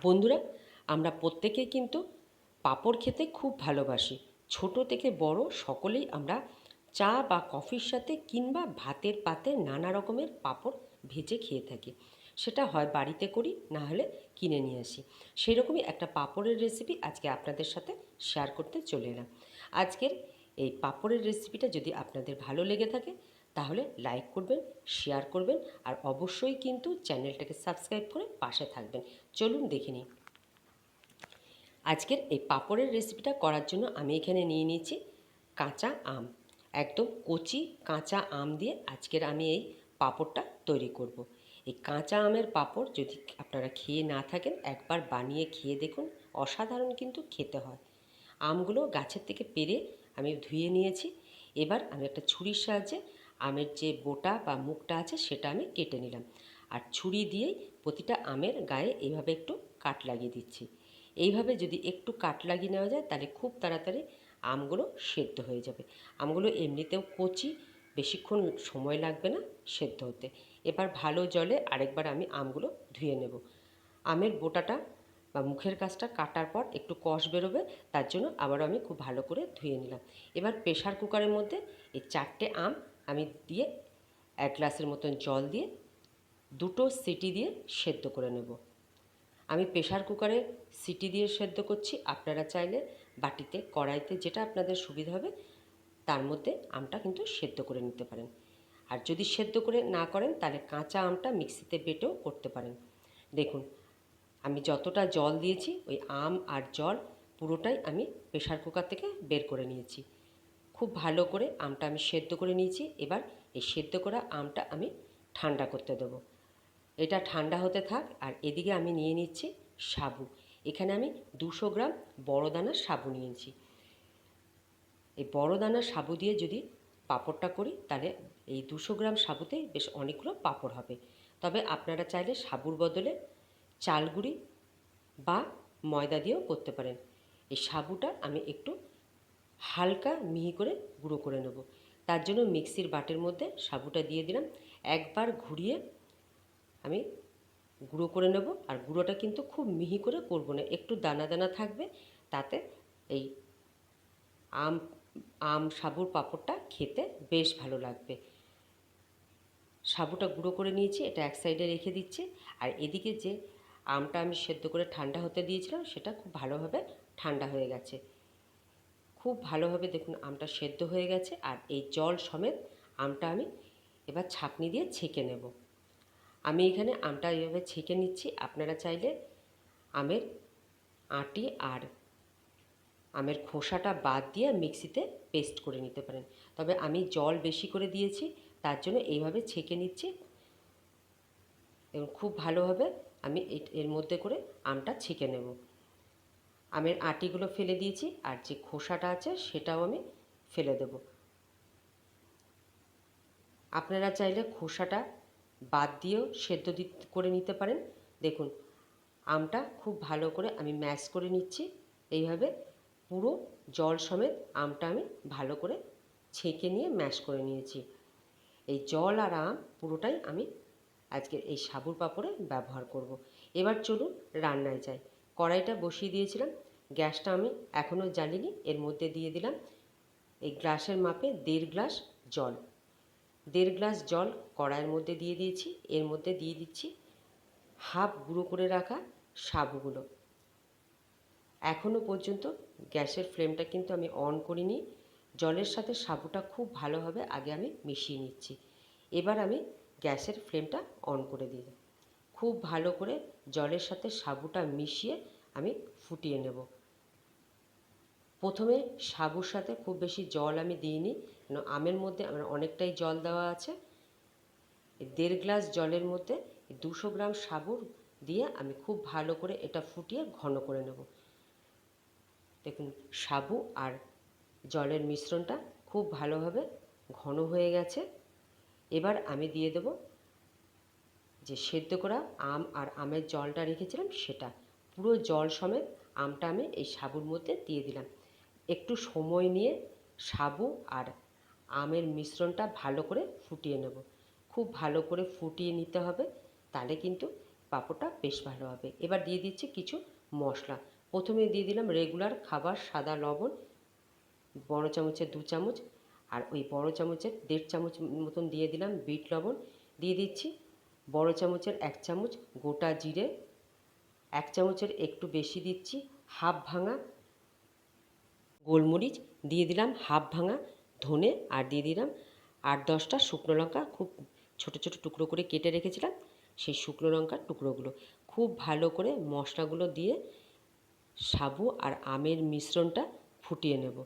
বন্ধুরা, আমরা প্রত্যেকেই কিন্তু পাঁপড় খেতে খুব ভালোবাসি। ছোট থেকে বড় সকলেই আমরা চা বা কফির সাথে কিংবা ভাতের পাতে নানা রকমের পাঁপড় ভেজে খেয়ে থাকি। সেটা হয় বাড়িতে করি, না হলে কিনে নিয়ে আসি। সেই রকমই একটা পাঁপড়ের রেসিপি আজকে আপনাদের সাথে শেয়ার করতে চলে এলাম আজকের এই পাঁপড়ের রেসিপিটা যদি আপনাদের ভালো লেগে থাকে তাহলে লাইক করবেন শেয়ার করবেন আর অবশ্যই কিন্তু চ্যানেলটাকে সাবস্ক্রাইব করে পাশে থাকবেন। চলুন দেখে নিই। আজকের এই পাঁপড়ের রেসিপিটা করার জন্য আমি এখানে নিয়ে নিয়েছি কাঁচা আম। একদম কচি কাঁচা আম দিয়ে আজকের আমি এই পাঁপড়টা তৈরি করব। এই কাঁচা আমের পাঁপড় যদি আপনারা খেয়ে না থাকেন, একবার বানিয়ে খেয়ে দেখুন, অসাধারণ কিন্তু খেতে হয়। আমগুলো গাছের থেকে পেরে আমি ধুয়ে নিয়েছি। এবার আমি একটা ছুরির সাহায্যে আমের যে বোটা বা মুখটা আছে সেটা আমি কেটে নিলাম। আর ছুরি দিয়েই প্রতিটা আমের গায়ে এইভাবে একটু কাট লাগিয়ে দিচ্ছি। এইভাবে যদি একটু কাট লাগিয়ে নেওয়া যায় তাহলে খুব তাড়াতাড়ি আমগুলো সেদ্ধ হয়ে যাবে। আমগুলো এমনিতেও কচি, বেশিক্ষণ সময় লাগবে না সেদ্ধ হতে। এবার ভালো জলে আরেকবার আমি আমগুলো ধুয়ে নেব। আমের বোটাটা বা মুখের কাছটা কাটার পর একটু কষ বেরোবে, তার জন্য আবারও আমি খুব ভালো করে ধুয়ে নিলাম। এবার প্রেশার কুকারের মধ্যে এই চারটে আম আমি দিয়ে এক গ্লাসের মতন জল দিয়ে দুটো সিটি দিয়ে সেদ্ধ করে নেব। আমি প্রেশার কুকারে সিটি দিয়ে সেদ্ধ করছি। আপনারা চাইলে বাটিতে, কড়াইতে যেটা আপনাদের সুবিধা হবে, তার মধ্যে আমটা কিন্তু সেদ্ধ করে নিতে পারেন। আর যদি সেদ্ধ করে না করেন, তাহলে কাঁচা আমটা মিক্সিতে বেটেও করতে পারেন। দেখুন, আমি যতটা জল দিয়েছি, ওই আম আর জল পুরোটাই আমি প্রেশার কুকার থেকে বের করে নিয়েছি। খুব ভালো করে আমটা আমি সেদ্ধ করে নিয়েছি। এবার এই সেদ্ধ করা আমটা আমি ঠান্ডা করতে দেবো। এটা ঠান্ডা হতে থাক আর এদিকে আমি নিয়ে নিচ্ছি সাবু। এখানে আমি দুশো গ্রাম বড় দানার সাবু নিয়েছি। এই বড় দানার সাবু দিয়ে যদি পাঁপড়টা করি, তাহলে এই দুশো গ্রাম সাবুতে বেশ অনেকগুলো পাঁপড় হবে। তবে আপনারা চাইলে সাবুর বদলে চালগুড়ি বা ময়দা দিয়েও করতে পারেন। এই সাবুটা আমি একটু হালকা মিহি করে গুঁড়ো করে নেব। তার জন্য মিক্সির বাটের মধ্যে সাবুটা দিয়ে দিলাম। একবার ঘুরিয়ে আমি গুঁড়ো করে নেব। আর গুঁড়োটা কিন্তু খুব মিহি করে করব না, একটু দানা দানা থাকবে। তাতে এই আম আম সাবুর পাঁপড়টা খেতে বেশ ভালো লাগবে। সাবুটা গুঁড়ো করে নিয়েছি, এটা এক সাইডে রেখে দিচ্ছি। আর এদিকে যে আমটা আমি সেদ্ধ করে ঠান্ডা হতে দিয়েছিলাম, সেটা খুব ভালোভাবে ঠান্ডা হয়ে গেছে। খুব ভালোভাবে দেখুন আমটা সেদ্ধ হয়ে গেছে আর এই জল সমেত আমটা আমি এবার ছাঁকনি দিয়ে ছেঁকে নেব। আমি এখানে আমটা এইভাবে ছেঁকে নিচ্ছি। আপনারা চাইলে আমের আটি আর আমের খোসাটা বাদ দিয়ে মিক্সিতে পেস্ট করে নিতে পারেন। তবে আমি জল বেশি করে দিয়েছি, তার জন্য এইভাবে ছেঁকে নিচ্ছি। এবং খুব ভালোভাবে আমি এর মধ্যে করে আমটা ছেঁকে নেব। আমের আটিগুলো ফেলে দিয়েছি, আর যে খোসাটা আছে সেটাও আমি ফেলে দেব। আপনারা চাইলে খোসাটা বাদ দিয়েও সেদ্ধ করে নিতে পারেন। দেখুন, আমটা খুব ভালো করে আমি ম্যাশ করে নিচ্ছি। এইভাবে পুরো জল সমেত আমটা আমি ভালো করে ছেঁকে নিয়ে ম্যাশ করে নিয়েছি। এই জল আর আম পুরোটাই আমি আজকে এই সাবুর পাঁপড়ে ব্যবহার করব। এবার চলুন রান্নায় যাই। কড়াইটা বসিয়ে দিয়েছিলাম। গ্যাসটা আমি এখনও জ্বালিনি, এর মধ্যে দিয়ে দিলাম এই গ্লাসের মাপে দেড় গ্লাস জল। দেড় গ্লাস জল কড়াইয়ের মধ্যে দিয়ে দিয়েছি, এর মধ্যে দিয়ে দিচ্ছি হাফ গুঁড়ো করে রাখা সাবুগুলো এখনও পর্যন্ত গ্যাসের ফ্লেমটা কিন্তু আমি অন করিনি। জলের সাথে সাবুটা খুব ভালোভাবে আগে আমি মিশিয়ে নিচ্ছি। এবার আমি গ্যাসের ফ্লেমটা অন করে দিই খুব ভালো করে জলের সাথে সাবুটা মিশিয়ে আমি ফুটিয়ে নেব। প্রথমে সাবুর সাথে খুব বেশি জল আমি দিইনি, কেন আমের মধ্যে আমার অনেকটাই জল দেওয়া আছে। দেড় গ্লাস জলের মধ্যে দুশো গ্রাম সাবুর দিয়ে আমি খুব ভালো করে এটা ফুটিয়ে ঘন করে নেব। দেখুন, সাবু আর জলের মিশ্রণটা খুব ভালোভাবে ঘন হয়ে গেছে। এবার আমি দিয়ে দেব যে সেদ্ধ করা আম আর আমের জলটা রেখেছিলাম সেটা। পুরো জল সমেত আমটা আমি এই সাবুর মধ্যে দিয়ে দিলাম। একটু সময় নিয়ে সাবু আর আমের মিশ্রণটা ভালো করে ফুটিয়ে নেব। খুব ভালো করে ফুটিয়ে নিতে হবে, তাহলে কিন্তু পাঁপড়টা বেশ ভালো হবে। এবার দিয়ে দিচ্ছি কিছু মশলা। প্রথমে দিয়ে দিলাম রেগুলার খাবার সাদা লবণ, বড় চামচের দু চামচ, আর ওই বড় চামচের দেড় চামচ মতন দিয়ে দিলাম বিট লবণ। দিয়ে দিচ্ছি বড় চামচের এক চামচ গোটা জিরে, এক চামচের একটু বেশি দিচ্ছি হাফ ভাঙা গোলমরিচ, দিয়ে দিলাম হাফ ভাঙা ধনে আর দিয়ে দিলাম আট দশটা শুকনো লঙ্কা। খুব ছোট ছোট টুকরো করে কেটে রেখেছিলাম সেই শুকনো লঙ্কার টুকরোগুলো। খুব ভালো করে মশলাগুলো দিয়ে সাবু আর আমের মিশ্রণটা ফুটিয়ে নেব।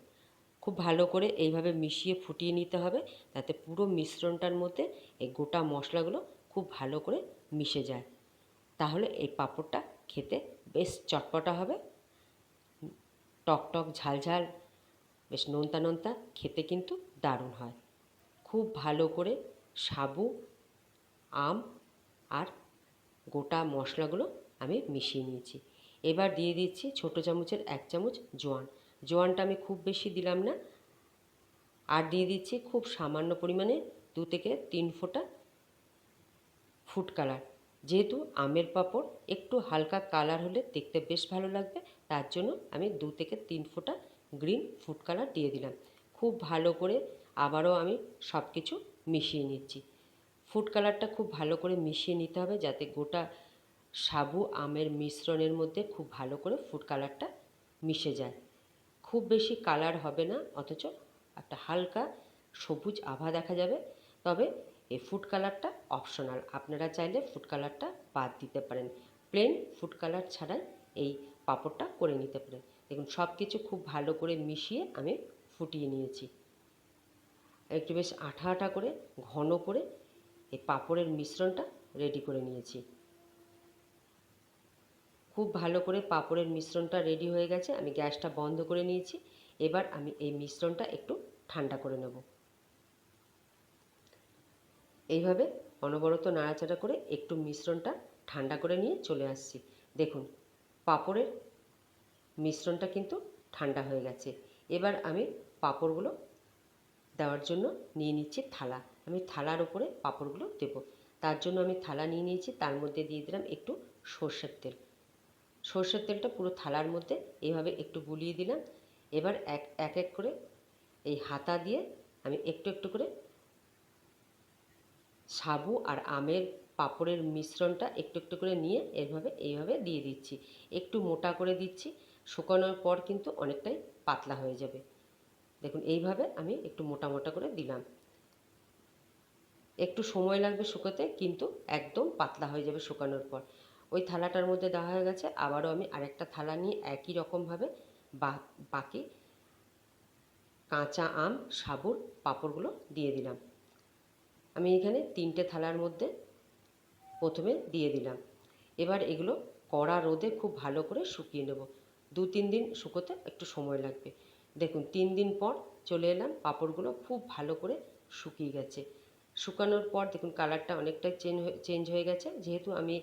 খুব ভালো করে এইভাবে মিশিয়ে ফুটিয়ে নিতে হবে, যাতে পুরো মিশ্রণটার মধ্যে এই গোটা মশলাগুলো খুব ভালো করে মিশে যায়। তাহলে এই পাঁপড়টা খেতে বেশ চটপটা হবে। টক টক ঝাল ঝাল, বেশ নোনতা নোনতা খেতে কিন্তু দারুণ হয়। খুব ভালো করে সাবু, আম আর গোটা মশলাগুলো আমি মিশিয়ে নিয়েছি। এবার দিয়ে দিচ্ছি ছোটো চামচের এক চামচ জোয়ান। জোয়ানটা আমি খুব বেশি দিলাম না। আর দিয়ে দিচ্ছি খুব সামান্য পরিমাণে দু থেকে তিন ফোঁটা ফুড কালার। যেহেতু আমের পাঁপড় একটু হালকা কালার হলে দেখতে বেশ ভালো লাগবে, তার জন্য আমি দু থেকে তিন ফোঁটা গ্রিন ফুড কালার দিয়ে দিলাম। খুব ভালো করে আবারও আমি সব কিছু মিশিয়ে নিচ্ছি। ফুড কালারটা খুব ভালো করে মিশিয়ে নিতে হবে যাতে গোটা সাবু আমের মিশ্রণের মধ্যে খুব ভালো করে ফুড কালারটা মিশে যায়। খুব বেশি কালার হবে না, অথচ একটা হালকা সবুজ আভা দেখা যাবে। তবে এই ফুড কালারটা অপশনাল আপনারা চাইলে ফুড কালারটা বাদ দিতে পারেন। প্লেন ফুড কালার ছাড়াই এই পাঁপড়টা করে নিতে পারেন। দেখুন সব কিছু খুব ভালো করে মিশিয়ে আমি ফুটিয়ে নিয়েছি। একটু বেশ আঠা আঠা করে, ঘন করে এই পাঁপড়ের মিশ্রণটা রেডি করে নিয়েছি। খুব ভালো করে পাঁপড়ের মিশ্রণটা রেডি হয়ে গেছে। আমি গ্যাসটা বন্ধ করে নিয়েছি। এবার আমি এই মিশ্রণটা একটু ঠান্ডা করে নেব। এইভাবে অনবরত নাড়াচাড়া করে একটু মিশ্রণটা ঠান্ডা করে নিয়ে চলে আসছি। দেখুন, পাঁপড়ের মিশ্রণটা কিন্তু ঠান্ডা হয়ে গেছে। এবার আমি পাঁপড়গুলো দেওয়ার জন্য নিয়ে নিচ্ছি থালা। আমি থালার উপরে পাঁপড়গুলো দেবো। তার জন্য আমি থালা নিয়ে নিয়েছি, তার মধ্যে দিয়ে দিলাম একটু সর্ষের তেল। সর্ষের তেলটা পুরো থালার মধ্যে এইভাবে একটু বুলিয়ে দিলাম। এবার এক এক করে এই হাতা দিয়ে আমি একটু একটু করে সাবু আর আমের পাঁপড়ের মিশ্রণটা একটু একটু করে নিয়ে এভাবে, এইভাবে দিয়ে দিচ্ছি। একটু মোটা করে দিচ্ছি, শুকানোর পর কিন্তু অনেকটাই পাতলা হয়ে যাবে। দেখুন, এইভাবে আমি একটু মোটা মোটা করে দিলাম। একটু সময় লাগবে শুকোতে, কিন্তু একদম পাতলা হয়ে যাবে শুকানোর পর। ওই থালাটার মধ্যে দেওয়া হয়ে গেছে, আবারও আমি আরেকটা থালা নিয়ে একই রকমভাবে বাকি কাঁচা আম, সাবুর পাঁপড়গুলো দিয়ে দিলাম। আমি এখানে তিনটে থালার মধ্যে প্রথমে দিয়ে দিলাম। এবার এগুলো কড়া রোদে খুব ভালো করে শুকিয়ে নেব। দু, তিন দিন শুকোতে একটু সময় লাগবে। দেখুন, তিন দিন পর চলে এলাম, পাঁপড়গুলো খুব ভালো করে শুকিয়ে গেছে। শুকানোর পর দেখুন, কালারটা অনেকটাই চেঞ্জ চেঞ্জ হয়ে গেছে। যেহেতু আমি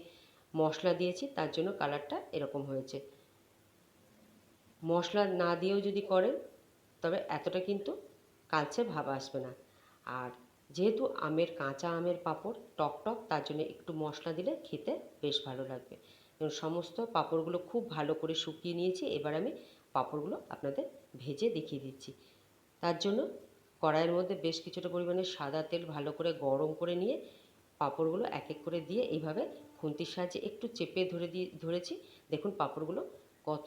মশলা দিয়েছি, তার জন্য কালারটা এরকম হয়েছে। মশলা না দিয়েও যদি করেন, তবে এতটা কিন্তু কালচে ভাব আসবে না। আর যেহেতু আমের কাঁচা আমের পাঁপড়, টক টক, তার জন্য একটু মশলা দিলে খেতে বেশ ভালো লাগবে। এবং সমস্ত পাঁপড়গুলো খুব ভালো করে শুকিয়ে নিয়েছি, এবার আমি পাঁপড়গুলো আপনাদের ভেজে দেখিয়ে দিচ্ছি। তার জন্য কড়াইয়ের মধ্যে বেশ কিছুটা পরিমাণে সাদা তেল ভালো করে গরম করে নিয়ে পাঁপড়গুলো এক এক করে দিয়ে এইভাবে খুন্তির সাহায্যে একটু চেপে ধরে দিয়ে, ধরেছি। দেখুন পাঁপড়গুলো কত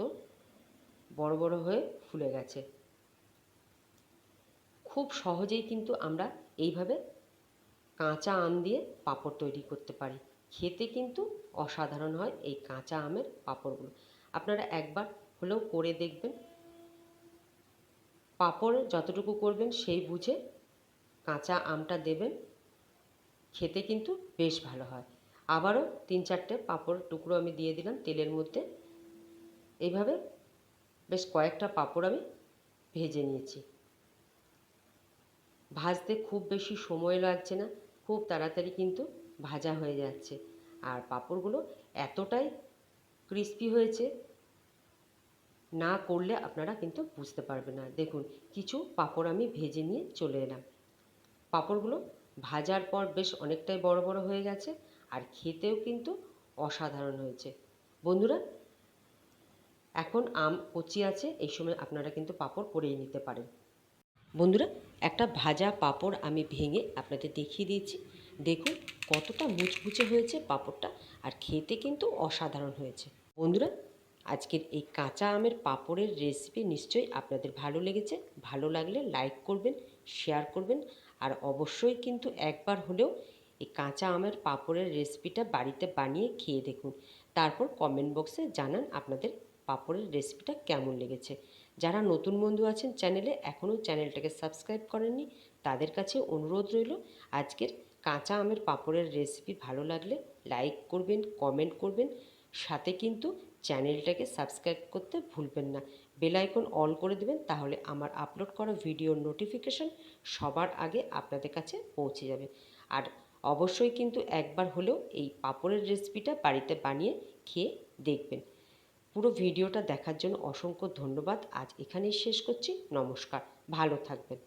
বড় বড় হয়ে ফুলে গেছে। খুব সহজেই কিন্তু আমরা এইভাবে কাঁচা আম দিয়ে পাঁপড় তৈরি করতে পারি। খেতে কিন্তু অসাধারণ হয় এই কাঁচা আমের পাঁপড়গুলো। আপনারা একবার হলেও করে দেখবেন। পাঁপড় যতটুকু করবেন সেই বুঝে কাঁচা আমটা দেবেন। খেতে কিন্তু বেশ ভালো হয়। আবারও তিন চারটে পাঁপড় টুকরো আমি দিয়ে দিলাম তেলের মধ্যে। এইভাবে বেশ কয়েকটা পাঁপড় আমি ভেজে নিয়েছি। ভাজতে খুব বেশি সময় লাগছে না, খুব তাড়াতাড়ি কিন্তু ভাজা হয়ে যাচ্ছে। আর পাঁপড়গুলো এতটাই ক্রিস্পি হয়েছে, না করলে আপনারা কিন্তু বুঝতে পারবেন না। দেখুন, কিছু পাঁপড় আমি ভেজে নিয়ে চলে এলাম। পাঁপড়গুলো ভাজার পর বেশ অনেকটাই বড় বড় হয়ে গেছে আর খেতেও কিন্তু অসাধারণ হয়েছে। বন্ধুরা, এখন আম কচি আছে, এই সময় আপনারা কিন্তু পাঁপড় করেই নিতে পারেন। বন্ধুরা, একটা ভাজা পাঁপড় আমি ভেঙে আপনাদের দেখিয়ে দিয়েছি। দেখুন কতটা মুচমুচে হয়েছে পাঁপড়টা আর খেতে কিন্তু অসাধারণ হয়েছে। বন্ধুরা, আজকের এই কাঁচা আমের পাঁপড়ের রেসিপি নিশ্চয়ই আপনাদের ভালো লেগেছে। ভালো লাগলে লাইক করবেন শেয়ার করবেন আর অবশ্যই কিন্তু একবার হলেও এই কাঁচা আমের পাঁপড়ের রেসিপিটা বাড়িতে বানিয়ে খেয়ে দেখুন। তারপর কমেন্ট বক্সে জানান আপনাদের পাঁপড়ের রেসিপিটা কেমন লেগেছে। যারা নতুন বন্ধু আছেন চ্যানেলে, এখনও চ্যানেলটাকে সাবস্ক্রাইব করেননি, তাদের কাছে অনুরোধ রইল, আজকের কাঁচা আমের পাঁপড়ের রেসিপি ভালো লাগলে লাইক করবেন কমেন্ট করবেন, সাথে কিন্তু চ্যানেলটাকে সাবস্ক্রাইব করতে ভুলবেন না। বেল আইকন অল করে দেবেন, তাহলে আমার আপলোড করা ভিডিওর নোটিফিকেশন সবার আগে আপনাদের কাছে পৌঁছে যাবে। আর অবশ্যই কিন্তু একবার হলেও এই পাঁপড়ের রেসিপিটা বাড়িতে বানিয়ে খেয়ে দেখবেন। পুরো ভিডিওটা দেখার জন্য অসংখ্য ধন্যবাদ। আজ এখানেই শেষ করছি। নমস্কার। ভালো থাকবেন।